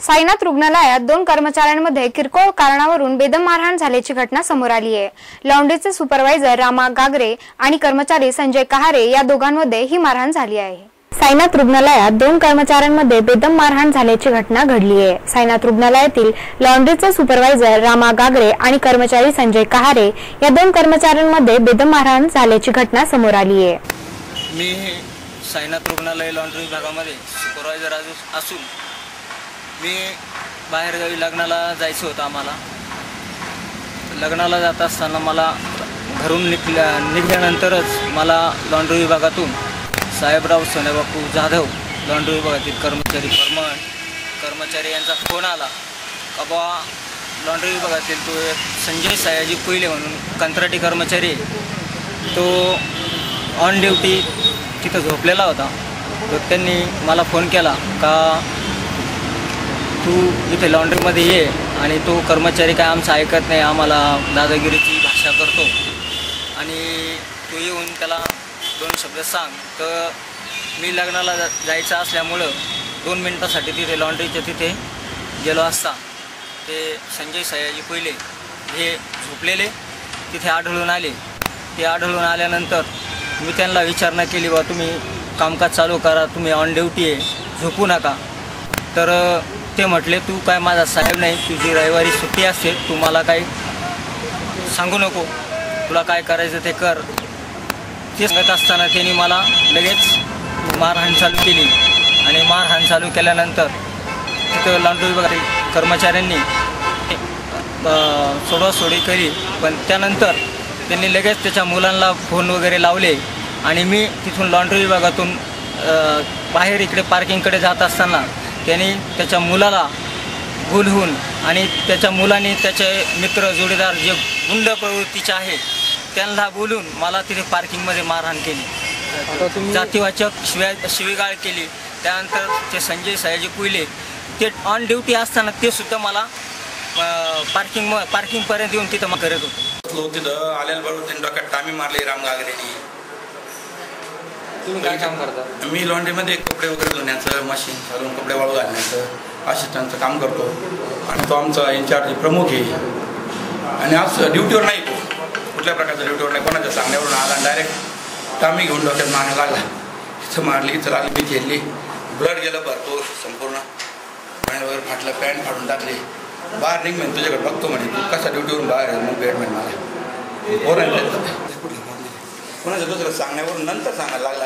साईनाथ रुग्णालयात दोन कर्मचाऱ्यांमध्ये किरकोळ कारणावरून बेदम मारहाण झाल्याची घटना समोर आली आहे. लॉन्ड्रीचे सुपरवायझर रामा गागरे आणि कर्मचारी संजय कहारे या दोघांमध्ये ही मारहाण झाली आहे. साईनाथ रुग्णालयात दोन कर्मचाऱ्यांमध्ये बेदम मारहाण झाल्याची घटना घडली आहे. साईनाथ रुग्णालयातील लॉन्ड्रीचे सुपरवायझर रामा गागरे आणि कर्मचारी संजय कहारे या दोन कर्मचाऱ्यांमध्ये बेदम मारहाण झाल्याची घटना समोर आली आहे. मी साईनाथ रुग्णालय लॉन्ड्री विभागामध्ये सुपरवायझर असून मी बाहेरगावी लग्नाला जायचं होतं आम्हाला. लग्नाला जात असताना मला घरून निघल्या निघल्यानंतरच मला लॉन्ड्री विभागातून साहेबराव सोनेबापू जाधव लॉन्ड्री विभागातील कर्मचारी परमळ कर्मचारी यांचा फोन आला. का बुवा लॉन्ड्री विभागातील तो एक संजय सयाजी कोयले म्हणून कंत्राटी कर्मचारी आहे. तो ऑन ड्युटी तिथं झोपलेला होता. तर त्यांनी मला फोन केला का तू इथे लॉन्ड्रीमध्ये ये आणि तो कर्मचारी काय आमचं ऐकत नाही आम्हाला दादागिरीची भाषा करतो. आणि तू येऊन त्याला दोन शब्द सांग. तर मी लग्नाला जा जायचं असल्यामुळं दोन मिनटासाठी तिथे लॉन्ड्रीच्या तिथे गेलो असता. ते संजय सयाजी पहिले हे झोपलेले तिथे आढळून आले. ते आढळून आल्यानंतर मी त्यांना विचारणा केली बा तुम्ही कामकाज चालू करा तुम्ही ऑन ड्युटी आहे झोपू नका. तर ते म्हटले तू काय माझा साहेब नाही तुझी रविवारी सुट्टी असते तू मला काही सांगू नको तुला काय करायचं ते कर. ते सांगत असताना त्यांनी मला लगेच मारहाण चालू केली. आणि मारहाण चालू केल्यानंतर तिथं लॉन्ड्री विभागातील कर्मचाऱ्यांनी सोडासोडी सोडवासोडी केली. पण त्यानंतर त्यांनी लगेच त्याच्या मुलांना फोन वगैरे लावले. आणि मी तिथून लॉन्ड्री विभागातून बाहेर इकडे पार्किंगकडे जात असताना त्यांनी त्याच्या मुलाला बोलवून आणि त्याच्या मुलाने त्याचे मित्र जोडीदार जे गुंड प्रवृत्तीचे आहे त्यांना बोलून मला तिथे पार्किंगमध्ये मारहाण केली. जातीवाचक शिव्या शिवीगाळ केली. त्यानंतर ते संजय सयाजी कुईले ते ऑन ड्युटी असताना ते सुद्धा मला पार्किंग पार्किंगपर्यंत येऊन तिथं मग करत होतं. तिथं आलेल्या बरोबर त्यांनी डोक्यात टामी मारली राम गागरेनी तुम्ही काय काम करता? मी लॉन्ड्रीमध्ये कपडे वगैरे धुण्याचं मशीन घालून कपडे वाळू घालण्याचं असिस्टंटचं काम करतो. आणि तो आमचा इन्चार्ज प्रमुख आहे. आणि आज ड्युटीवर नाही तो. कुठल्या प्रकारच्या ड्युटीवर नाही कोणाच्या सांगण्यावरून आला डायरेक्ट टामी घेऊन डोक्यात मारण्यात लागला. इथं मारली इथं लागली मी घेतली ब्लड गेलं भरपूर संपूर्ण. पॅन्ट वगैरे फाटलं पॅन्ट फाडून टाकली. बाहेर निघ म्हणे तुझ्याकडे बघतो म्हणे तू कसा ड्युटीवरून बाहेर आहे मग म्हणे मला. पोरांच्या कोणाचं दुसरं सांगण्यावरून नंतर सांगायला लागला.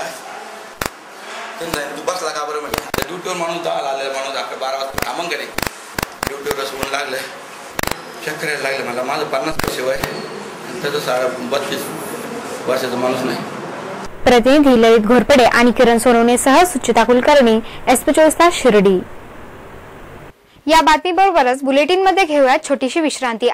त्यांनी तू बसला का बरं म्हटलं? त्या ड्युटीवर माणूस दहा आलेला माणूस अकरा बारा वाजता कामं करे ड्युटीवर असं ऊन लागलं. चक्कर लागलं मला. माझं पन्नास पैसे वय. आणि त्याचं सारा बत्तीस वर्षाचा माणूस नाही. प्रतिनिधी ललित घोरपडे आणि किरण सोनवणेसह सुचिता कुलकर्णी एसपी चोवीस तास शिर्डी. या बातमीबरोबरच बुलेटिनमध्ये घेऊयात छोटीशी विश्रांती.